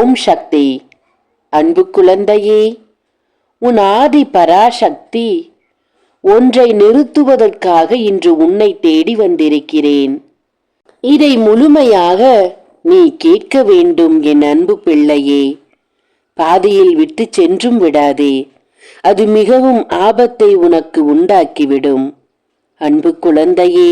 ஓம் சக்தி. அன்பு குழந்தையே உன் ஆதி பராசக்தி ஒன்றை நிறுத்துவதற்காக இன்று உன்னை தேடி வந்திருக்கிறேன். இதை முழுமையாக நீ கேட்க வேண்டும் என் அன்பு பிள்ளையே. பாதியில் விட்டு சென்றும் விடாதே அது மிகவும் ஆபத்தை உனக்கு உண்டாக்கிவிடும். அன்பு குழந்தையே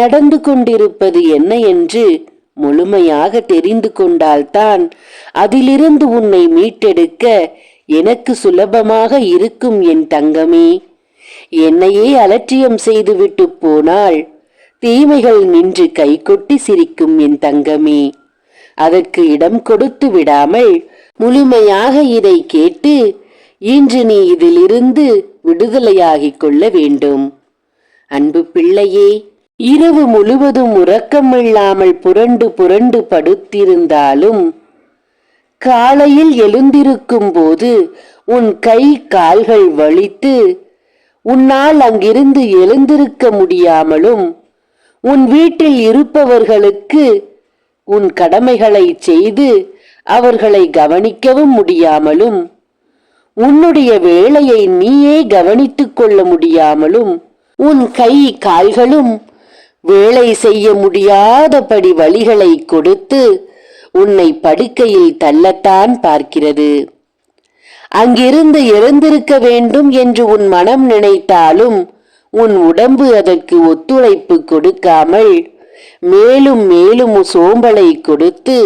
நடந்து கொண்டிருப்பது என்ன என்று முழுமையாக தெரிந்து கொண்டால்தான் அதிலிருந்து உன்னை மீட்டெடுக்க எனக்கு சுலபமாக இருக்கும் என் தங்கமே. என்னையே அலட்சியம் செய்துவிட்டு போனால் தீமைகள் நின்று கைகொட்டி சிரிக்கும் என் தங்கமே. அதற்கு இடம் கொடுத்து விடாமல் முழுமையாக இதை கேட்டு இன்று நீ இதிலிருந்து விடுதலையாகிக் கொள்ள வேண்டும். அன்பு பிள்ளையே இரவு முழுவதும் உறக்கமில்லாமல் புரண்டு புரண்டு படுத்திருந்தாலும் காலையில் எழுந்திருக்கும் போது உன் கை கால்கள் வலித்து உன்னால் அங்கிருந்து எழுந்திருக்க முடியாமலும் உன் வீட்டில் இருப்பவர்களுக்கு உன் கடமைகளை செய்து அவர்களை கவனிக்கவும் முடியாமலும் உன்னுடைய வேலையை நீயே கவனித்துக் கொள்ள முடியாமலும் உன் கை கால்களும் வேலை செய்ய முடியாதபடி வழிகளை கொடுத்து உன்னை படுக்கையில் தள்ளத்தான் பார்க்கிறது. அங்கிருந்து எழுந்திருக்க வேண்டும் என்று உன் மனம் நினைத்தாலும் உன் உடம்பு அதற்கு ஒத்துழைப்பு கொடுக்காமல் மேலும் மேலும் சோம்பலை கொடுத்து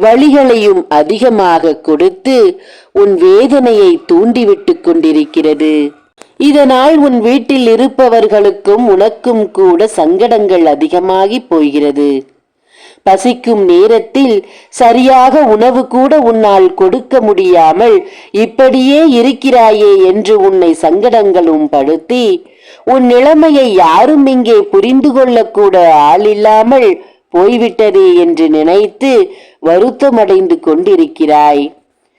வழிகளையும் அதிகமாக கொடுத்து உன் வேதனையை தூண்டிவிட்டு கொண்டிருக்கிறது. இதனால் உன் வீட்டில் இருப்பவர்களுக்கும் உனக்கும் கூட சங்கடங்கள் அதிகமாகி போகிறது. பசிக்கும் நேரத்தில் சரியாக உணவு கூட உன்னால் கொடுக்க முடியாமல் இப்படியே இருக்கிறாயே என்று உன்னை சங்கடங்களும் படுத்தி உன் நிலைமையை யாரும் இங்கே புரிந்து கொள்ளக்கூட ஆள் இல்லாமல் போய்விட்டதே என்று நினைத்து வருத்தமடைந்து கொண்டிருக்கிறாய்.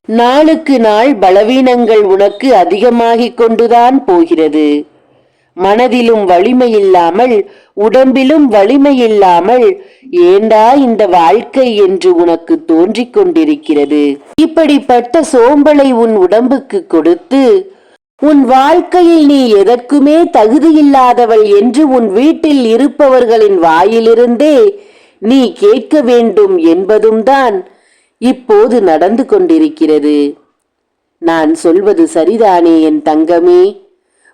நாளுக்கு நாள் பலவீனங்கள் உனக்கு அதிகமாகிக் கொண்டுதான் போகிறது. மனதிலும் வலிமை இல்லாமல் உடம்பிலும் வலிமை இல்லாமல் ஏண்டா இந்த வாழ்க்கை என்று உனக்கு தோன்றிக் கொண்டிருக்கிறது? இப்படிப்பட்ட சோம்பலை உன் உடம்புக்கு கொடுத்து உன் வாழ்க்கையில் நீ எதற்குமே தகுதியில்லாதவள் என்று உன் வீட்டில் இருப்பவர்களின் வாயிலிருந்தே நீ கேட்க வேண்டும் என்பதும் தான் இப்போது நடந்து கொண்டிருக்கிறது. நான் சொல்வது சரிதானே என் தங்கமே?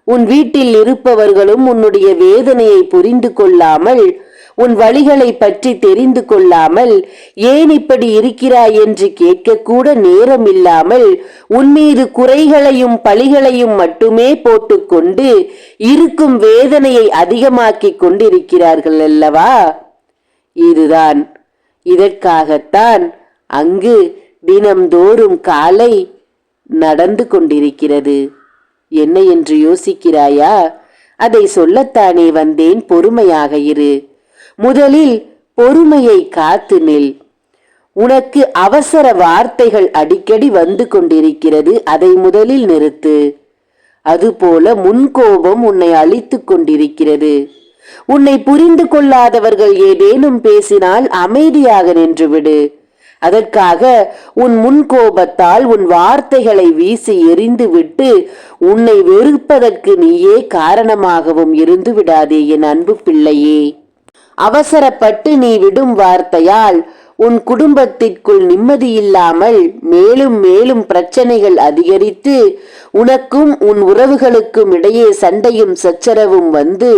உன் வீட்டில் இருப்பவர்களும் உன்னுடைய வேதனையை புரிந்து கொள்ளாமல் உன் வழிகளை பற்றி தெரிந்து கொள்ளாமல் ஏன் இப்படி இருக்கிறாய் என்று கேட்கக்கூட நேரம் இல்லாமல் உன் மீது குறைகளையும் பழிகளையும் மட்டுமே போட்டுக்கொண்டு இருக்கும் வேதனையை அதிகமாக்கிக் கொண்டிருக்கிறார்கள் அல்லவா? இதுதான். இதற்காகத்தான் அங்கு தினம்தோறும் காலை நடந்து கொண்டிருக்கிறது. என்ன என்று யோசிக்கிறாயா? அதை சொல்லத்தானே வந்தேன் பொறுமையாக இரு. முதலில் பொறுமையை காத்து நில். உனக்கு அவசர வார்த்தைகள் அடிக்கடி வந்து கொண்டிருக்கிறது அதை முதலில் நிறுத்து. அதுபோல முன்கோபம் உன்னை அழித்துக் கொண்டிருக்கிறது. உன்னை புரிந்து கொள்ளாதவர்கள் ஏதேனும் பேசினால் அமைதியாக நின்றுவிடு அதற்காக உன் முன்கோபத்தால் உன் வார்த்தைகளை வீசி எறிந்துவிட்டு உன்னை வெறுப்பதற்கு நீயே காரணமாகவும் இருந்து விடாதே என் அன்பு பிள்ளையே. அவசரப்பட்டு நீ விடும் வார்த்தையால் உன் குடும்பத்திற்குள் நிம்மதியில்லாமல் மேலும் மேலும் பிரச்சனைகள் அதிகரித்து உனக்கும் உன் உறவுகளுக்கும் இடையே சண்டையும் சச்சரவும் வந்து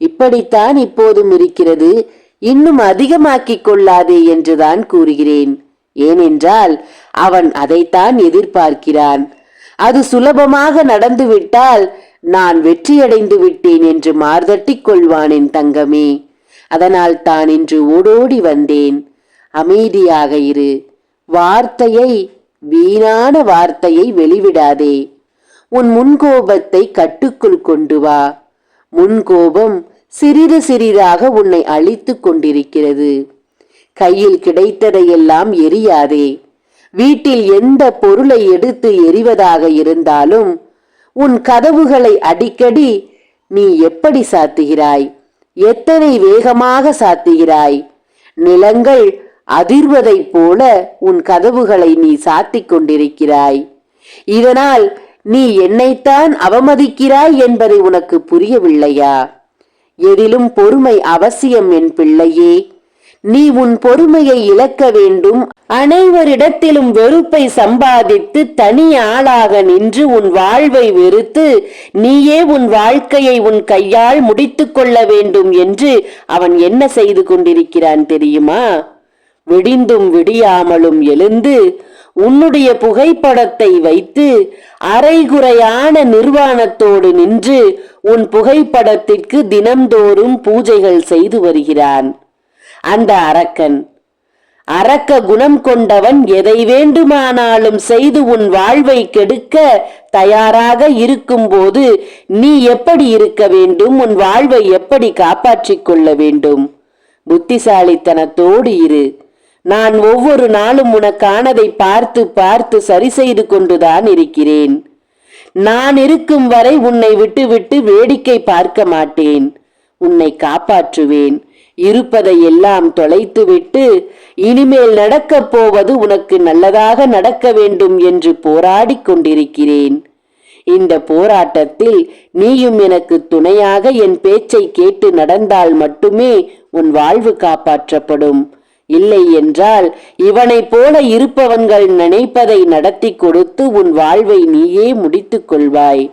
இப்படித்தான் இப்போதும் இருக்கிறது. இன்னும் அதிகமாக்கிக் கொள்ளாதே என்றுதான் கூறுகிறேன். ஏனென்றால் அவன் அதைத்தான் எதிர்பார்க்கிறான். அது சுலபமாக நடந்துவிட்டால் நான் வெற்றியடைந்து விட்டேன் என்று மார்தட்டிக் கொள்வான் என் தங்கமே. அதனால் தான் இன்று ஓடோடி வந்தேன். அமைதியாக இரு. வார்த்தையை வீணான வார்த்தையை வெளிவிடாதே. உன் முன்கோபத்தை கட்டுக்குள் கொண்டு வா. முன்கோபம் சிறிது சிறிதாக உன்னை அழித்துக் கொண்டிருக்கிறது. கையில் கிடைத்ததையெல்லாம் எரியாதே. வீட்டில் எந்த பொருளை எடுத்து எரிவதாக இருந்தாலும் உன் கதவுகளை அடிக்கடி நீ எப்படி சாத்துகிறாய்? எத்தனை வேகமாக சாத்துகிறாய்? நிலங்கள் அதிர்வதைப் போல உன் கதவுகளை நீ சாத்திக் கொண்டிருக்கிறாய். இதனால் நீ என்னைத்தான் அவமதிக்கிறாய் என்பதை உனக்கு புரியவில்லையா? எதிலும் பொறுமை அவசியம் என் பிள்ளையே. நீ உன் பொறுமையை இழக்க வேண்டும். அனைவரிடத்திலும் வெறுப்பை சம்பாதித்து தனி ஆளாக நின்று உன் வாழ்வை வெறுத்து நீயே உன் வாழ்க்கையை உன் கையால் முடித்துக் கொள்ள வேண்டும் என்று அவன் என்ன செய்து கொண்டிருக்கிறான் தெரியுமா? விடிந்தும் விடியாமலும் எழுந்து உன்னுடைய புகைப்படத்தை வைத்து அரைகுறையான நிர்வாணத்தோடு நின்று உன் புகைப்படத்திற்கு தினம்தோறும் பூஜைகள் செய்து வருகிறான். அந்த அரக்கன் அரக்க குணம் கொண்டவன் எதை வேண்டுமானாலும் செய்து உன் வாழ்வை கெடுக்க தயாராக இருக்கும்போது நீ எப்படி இருக்க வேண்டும்? உன் வாழ்வை எப்படி காப்பாற்றிக் கொள்ள வேண்டும்? புத்திசாலித்தனத்தோடு இரு. நான் ஒவ்வொரு நாளும் உனக்கானதை பார்த்து பார்த்து சரி செய்து கொண்டுதான் இருக்கிறேன். நான் இருக்கும் வரை உன்னை விட்டுவிட்டு வேடிக்கை பார்க்க மாட்டேன். உன்னை காப்பாற்றுவேன். இருப்பதை எல்லாம் தொலைத்துவிட்டு இனிமேல் நடக்கப் போவது உனக்கு நல்லதாக நடக்க வேண்டும் என்று போராடிக் கொண்டிருக்கிறேன். இந்த போராட்டத்தில் நீயும் எனக்கு துணையாக என் பேச்சை கேட்டு நடந்தால் மட்டுமே உன் வாழ்வு காப்பாற்றப்படும். இல்லை என்றால் இவனைப் போல இருப்பவன்கள் நினைப்பதை நடத்தி கொடுத்து உன் வாழ்வை நீயே முடித்துக் கொள்வாய்.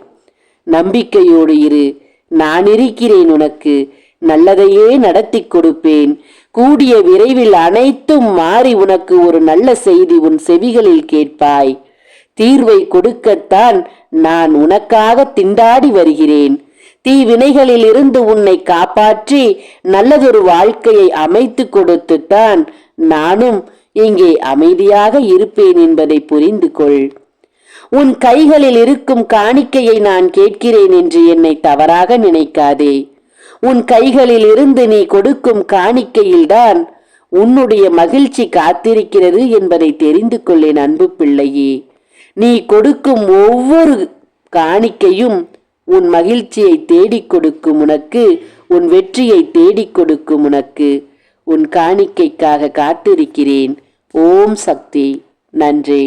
நம்பிக்கையோடு இரு. நான் இருக்கிறேன் உனக்கு. நல்லதையே நடத்தி கொடுப்பேன். கூடிய விரைவில் அனைத்தும் மாறி உனக்கு ஒரு நல்ல செய்தி உன் செவிகளில் கேட்பாய். தீர்வை கொடுக்கத்தான் நான் உனக்காக திண்டாடி வருகிறேன். தீவினைகளில் இருந்து உன்னை காப்பாற்றி நல்லதொரு வாழ்க்கையை அமைத்து கொடுத்துத்தான் நானும் இங்கே அமைதியாக இருப்பேன் என்பதை புரிந்து கொள். உன் கைகளில் இருக்கும் காணிக்கையை நான் கேட்கிறேன் என்று என்னை தவறாக நினைக்காதே. உன் கைகளில் இருந்து நீ கொடுக்கும் காணிக்கையில்தான் உன்னுடைய மகிழ்ச்சி காத்திருக்கிறது என்பதை தெரிந்து கொள்ளேன் அன்பு பிள்ளையே. நீ கொடுக்கும் ஒவ்வொரு காணிக்கையும் உன் மகிழ்ச்சியை தேடிக் கொடுக்கும் உனக்கு உன் வெற்றியை தேடிக் கொடுக்கும் உனக்கு. உன் காணிக்கைக்காக காத்திருக்கிறேன். ஓம் சக்தி. நன்றி.